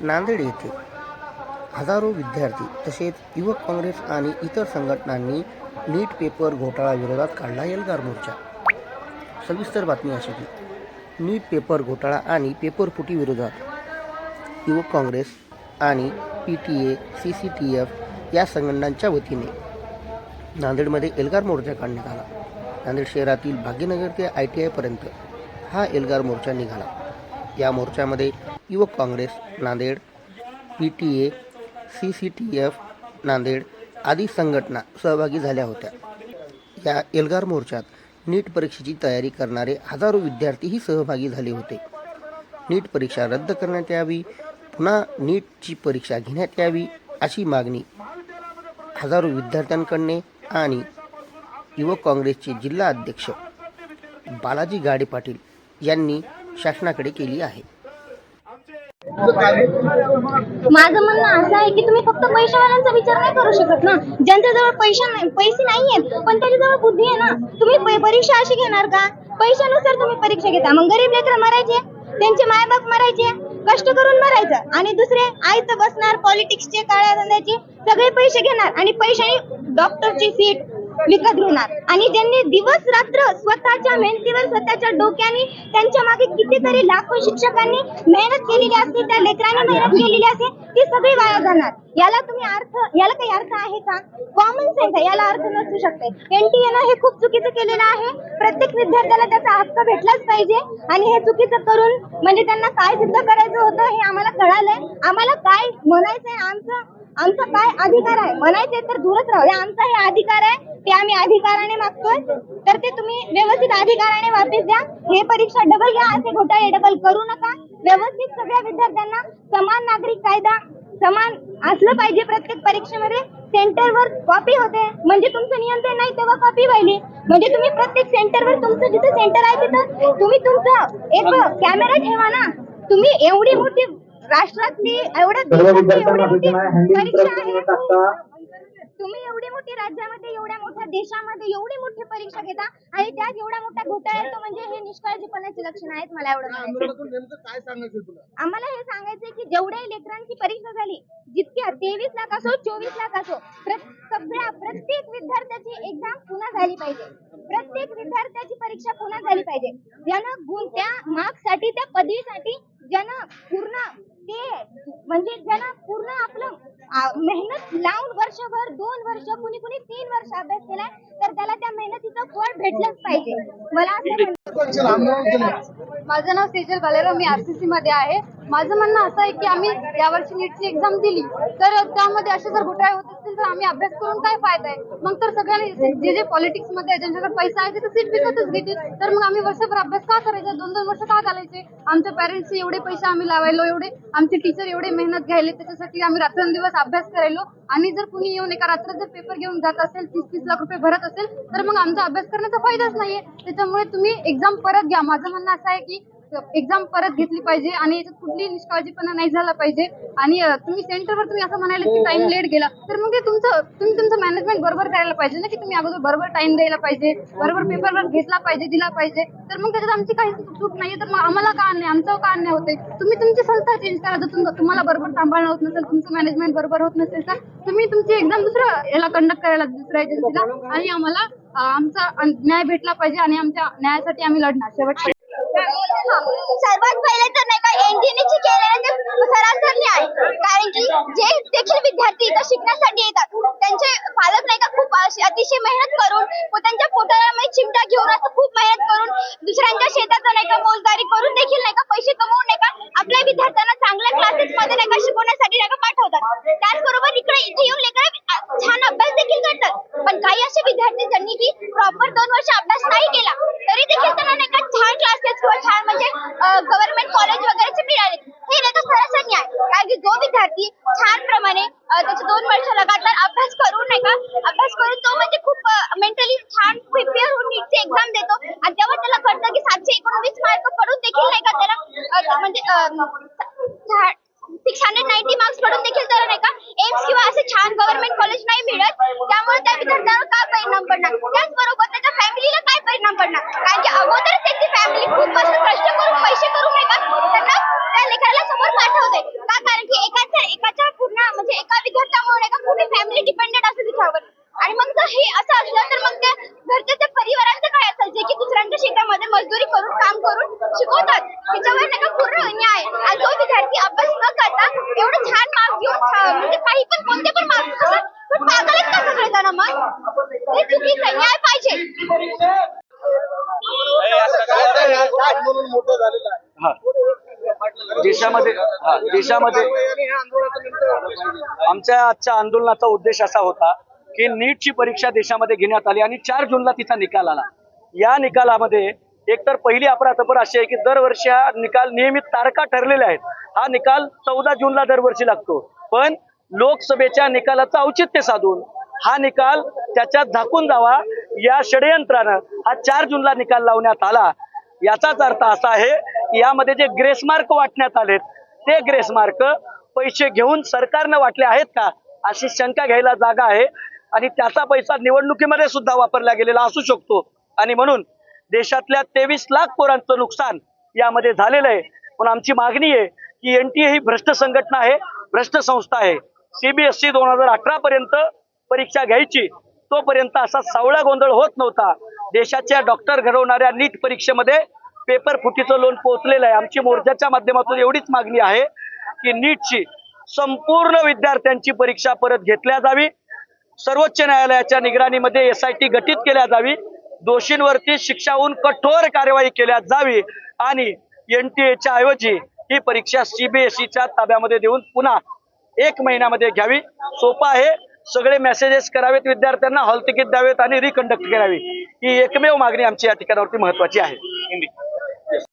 नांदेड येथे हजारो विद्यार्थी तसेच युवक काँग्रेस आणि इतर संघटनांनी नीट पेपर घोटाळा विरोधात काढला एल्गार मोर्चा. सविस्तर बातमी अशी की नीट पेपर घोटाळा आणि पेपर फुटी विरोधात युवक काँग्रेस आणि P T A C C T F या संघटनांच्या वतीने नांदेडमध्ये एल्गार मोर्चा काढण्यात आला. नांदेड शहरातील भाग्यनगर ते आय टी आयपर्यंत हा एल्गार मोर्चा निघाला. या मोर्चामध्ये युवक Congress Nanded P T A C C T F Nanded आदी संघटना सहभागी झाल्या होत्या. या एल्गार मोर्चात नीट परीक्षेची तयारी करणारे हजारो विद्यार्थीही सहभागी झाले होते. नीट परीक्षा रद्द करण्यात यावी पुन्हा नीटची परीक्षा घेण्यात यावी अशी मागणी हजारो विद्यार्थ्यांकडने आणि युवक काँग्रेसचे जिल्हा अध्यक्ष बालाजी गाडे पाटील यांनी शासनाकडे केली आहे. माझं म्हणणं असं आहे की तुम्ही फक्त पैशावाल्यांचा विचार नाही करू शकत ना. ज्यांच्याजवळ पैसा नाही पैसे नाहीयेत पण त्याच्याजवळ बुद्धी आहे ना. तुम्ही परीक्षा अशी घेणार का? पैशानुसार तुम्ही परीक्षा घेता. मग गरीब लेकर मरायचे त्यांचे मायबाप मरायचे कष्ट करून मरायचं. आणि दुसरे आईचं बसणार पॉलिटिक्सचे काळ्या धंद्याचे सगळे पैसे घेणार. आणि पैशाने डॉक्टरची सीट विकत घेणार आणि ज्यांनी दिवस रात्र स्वतःच्या मेहनतीवर स्वतःच्या डोक्याने त्यांच्या मागे कितीतरी लाखो शिक्षकांनी मेहनत केलेली असते त्या लेकरांनी मेहनत केलेली असते ती सगळी वाया जाणार. याला तुम्ही अर्थ याला काही अर्थ आहे का? कॉमन सेन्स आहे याला अर्थ नसू शकते. एनटीएनं हे खूप चुकीचं केलेलं आहे. प्रत्येक विद्यार्थ्याला त्याचा हक्क भेटलाच पाहिजे. आणि हे चुकीचं करून म्हणजे त्यांना काय सिद्ध करायचं होतं हे आम्हाला कळालंय. आम्हाला काय म्हणायचंय आमचं? आमचा काय अधिकार आहे? म्हणायचे तर दूरच राहू द्या. आमचा हे अधिकार आहे ते आम्ही अधिकाराने मागतोय. तर ते तुम्ही व्यवस्थित अधिकाराने वापस द्या. हे परीक्षा डबल घ्या. असे घोटाळे डबल करू नका. व्यवस्थित सगळ्या विद्यार्थ्यांना समान नागरिक कायदा समान असलं पाहिजे प्रत्येक परीक्षेमध्ये. सेंटरवर कॉपी होते. म्हणजे तुमचं नियंत्रण नाही तेव्हा कॉपी व्हायली. म्हणजे तुम्ही प्रत्येक सेंटरवर तुमचं जिथे सेंटर आहे तिथं तुम्ही तुमचं एक कॅमेरा ठेवा ना. तुम्ही एवढी मोठी राष्ट्रातली एवढी तुम्ही एवढी मोठी राज्यामध्ये एवढ्या मोठ्या देशामध्ये एवढी मोठी परीक्षा घेता आणि त्यात एवढा मोठा घोटाळा येतो म्हणजे हे निष्काळजीपणाची लक्षण आहेत मला एवढं काय सांगायचं आम्हाला हे सांगायचंय की जेवढ्या लेकरांची परीक्षा झाली जितक्या तेवीस लाख असो चोवीस लाख असो प्र- सगळ्या प्रत्येक विद्यार्थ्याची एक्झाम पुन्हा झाली पाहिजे. प्रत्येक विद्यार्थ्याची परीक्षा पुन्हा झाली पाहिजे. ज्यानं गुण त्या मार्क्ससाठी त्या पदवीसाठी ज्यानं पूर्ण ते म्हणजे ज्यानं पूर्ण आपलं मेहनत लावून वर्षभर दोन वर्ष कुणी कुणी तीन वर्ष अभ्यास केलाय तर त्याला त्या मेहनतीचं फळ भेटलंच पाहिजे. मला असं माझं नाव सेजल बालेराव मी आरसीसी मध्ये आहे. माझं म्हणणं असं आहे की आम्ही यावर्षी नीटची एक्झाम दिली तर त्यामध्ये असे जर घोटाळे होत असतील तर आम्ही अभ्यास करून काय फायदा आहे? मग तर सगळ्यांनी जे जे पॉलिटिक्समध्ये ज्यांच्याकडे पैसा आहे ते तर सीट विकतच घेतील. तर मग आम्ही वर्षभर अभ्यास का करायचा? दोन दोन वर्ष का घालायचे? आमच्या पॅरेंट्सचे एवढे पैसे आम्ही लावायलो एवढे आमचे टीचर एवढे मेहनत घ्यायले त्याच्यासाठी आम्ही रात्रंदिवस अभ्यास करायलो. आणि जर कुणी येऊन एका रात्र जर पेपर घेऊन जात असेल तीस तीस लाख रुपये भरत असेल तर मग आमचा अभ्यास करण्याचा फायदाच नाहीये. त्याच्यामुळे तुम्ही एक्झाम परत घ्या. माझं म्हणणं असं आहे की एक्झाम परत घेतली पाहिजे आणि याच्यात कुठलीही निष्काळजीपणा नाही झाला पाहिजे. आणि तुम्ही सेंटरवर तुम्ही असं म्हणाले की टाइम लेट गेला तर मग ते तुमचं तुम्ही तुमचं मॅनेजमेंट बरोबर करायला पाहिजे ना की तुम्ही अगोदर बरोबर टाइम द्यायला पाहिजे बरोबर पेपर घेतला पाहिजे दिला पाहिजे. तर मग त्याच्यात आमची काही चूक नाहीये तर मग आम्हाला का नाही आमचं का अन्याय होते तुम्ही तुमची संस्था चेंज करा जर तुम- तुम्हाला बरोबर सांभाळणं होत नसेल तुमचं मॅनेजमेंट बरोबर होत नसेल तर तुम्ही तुमची एक्झाम दुसऱ्या याला कंडक्ट करायला दुसऱ्या एजन्सीला आणि आम्हाला आमचा न्याय भेटला पाहिजे आणि आमच्या न्यायासाठी आम्ही लढणार. शेवट सर्वात पहिले तर नाही का एनडीएची केलेले ते सरासर कारण की जे देखील विद्यार्थी इथं शिकण्यासाठी येतात त्यांचे पालक नाही का खूप अतिशय मेहनत करून त्यांच्या पोटाला चिमटा घेऊन असं खूप मेहनत करून दुसऱ्यांच्या शेतात नाही का मोजदारी करून देखील नाही का पैसे कमवून नाही का आपल्या विद्यार्थ्यांना चांगल्या क्लासेस मध्ये नाही का शिकवण्यासाठी नाही का पाठवतात. त्याचबरोबर इकडे इथे येऊन लेकर छान अभ्यास देखील करतात. पण काही असे विद्यार्थी ज्यांनी की प्रॉपर दोन वर्ष अभ्यास नाही केला तरी देखील त्यांना नाही का छान क्लासेस किंवा छान म्हणजे गव्हर्नमेंट कॉलेज वगैरेचे मिळाले हे नाही का सरासर न्याय कारण की जो विद्यार्थी म्हटल्याप्रमाणे त्याचे दोन वर्ष लगातार अभ्यास करून नाही का? अभ्यास करून तो म्हणजे खूप मेंटली छान प्रिपेअर होऊन नीटची एक्झाम देतो. आणि तेव्हा त्याला कळतं की सातशे एकोणवीस मार्क पडून देखील नाही का त्याला म्हणजे सिक्स हंड्रेड नाईन्टी मार्क्स पडून देखील त्याला नाही का एम्स किंवा असे छान गव्हर्नमेंट कॉलेज नाही मिळत. त्यामुळे त्या विद्यार्थ्यावर काय परिणाम पडणार? त्याचबरोबर त्याच्या फॅमिलीला काय परिणाम पडणार? कारण की अगोदर ते डिपेंडेंट असं तिच्यावर. आणि मग जर हे असं असलं तर मग त्या घरच्या त्या परिवाराचं काय असेल? जे की दुसऱ्यांच्या शेतामध्ये मजदुरी करून काम करून शिकवतात. त्याच्यावर नाही पूर्ण अन्याय. आणि तो विद्यार्थी अभ्यास न करता एवढं छान मार्क्स घेऊन म्हणजे काही पण कोणते पण मार्क्स पण पागलच का सगळे जण मग? हे चुकीचं न्याय पाहिजे. मोठं झालेलं आहे देशामध्ये हा देशामध्ये आमच्या आजच्या आंदोलनाचा उद्देश असा होता की नीटची परीक्षा देशामध्ये घेण्यात आली आणि चार जूनला तिचा निकाल आला. या निकालामध्ये एकतर पहिली अपराधपर अशी आहे की दरवर्षी हा निकाल नियमित तारखा ठरलेल्या आहेत. हा निकाल चौदा जूनला दरवर्षी लागतो. पण लोकसभेच्या निकालाचं औचित्य साधून हा निकाल त्याच्यात झाकून जावा या षडयंत्रानं हा चार जूनला निकाल लावण्यात आला. याचाच अर्थ असा आहे यामध्ये जे ग्रेसमार्क वाटण्यात आलेत ते ग्रेसमार्क पैसे घेऊन सरकारनं वाटले आहेत का? अशी शंका घ्यायला जागा आहे. आणि त्याचा पैसा निवडणुकीमध्ये सुद्धा वापरला गेलेला असू शकतो. आणि म्हणून देशातल्या तेवीस लाख पोरांचं नुकसान यामध्ये झालेलं आहे. पण आमची मागणी आहे की एन टी ए ही भ्रष्ट संघटना आहे भ्रष्ट संस्था आहे. सीबीएसई दोन हजार अठरा पर्यंत परीक्षा घ्यायची. तोपर्यंत असा सावळा गोंधळ होत नव्हता. देशाच्या डॉक्टर घडवणाऱ्या नीट परीक्षेमध्ये पेपर फुटीचं लोन पोहोचलेलं आहे. आमची मोर्चाच्या माध्यमातून एवढीच मागणी आहे की नीटची संपूर्ण विद्यार्थ्यांची परीक्षा परत घेतल्या जावी. सर्वोच्च न्यायालयाच्या निगराणीमध्ये एस आय टी गठीत केल्या जावी. दोषींवरती शिक्षाहून कठोर कार्यवाही केल्या जावी आणि एन टी एच्या ऐवजी ही परीक्षा सीबीएसईच्या ताब्यामध्ये देऊन पुन्हा एक महिन्यामध्ये घ्यावी. सोपं आहे. सगळे मेसेजेस करावेत विद्यार्थ्यांना हॉल तिकीट द्यावेत आणि रिकंडक्ट करावी. ही एकमेव मागणी आमची या ठिकाणावरती महत्वाची आहे.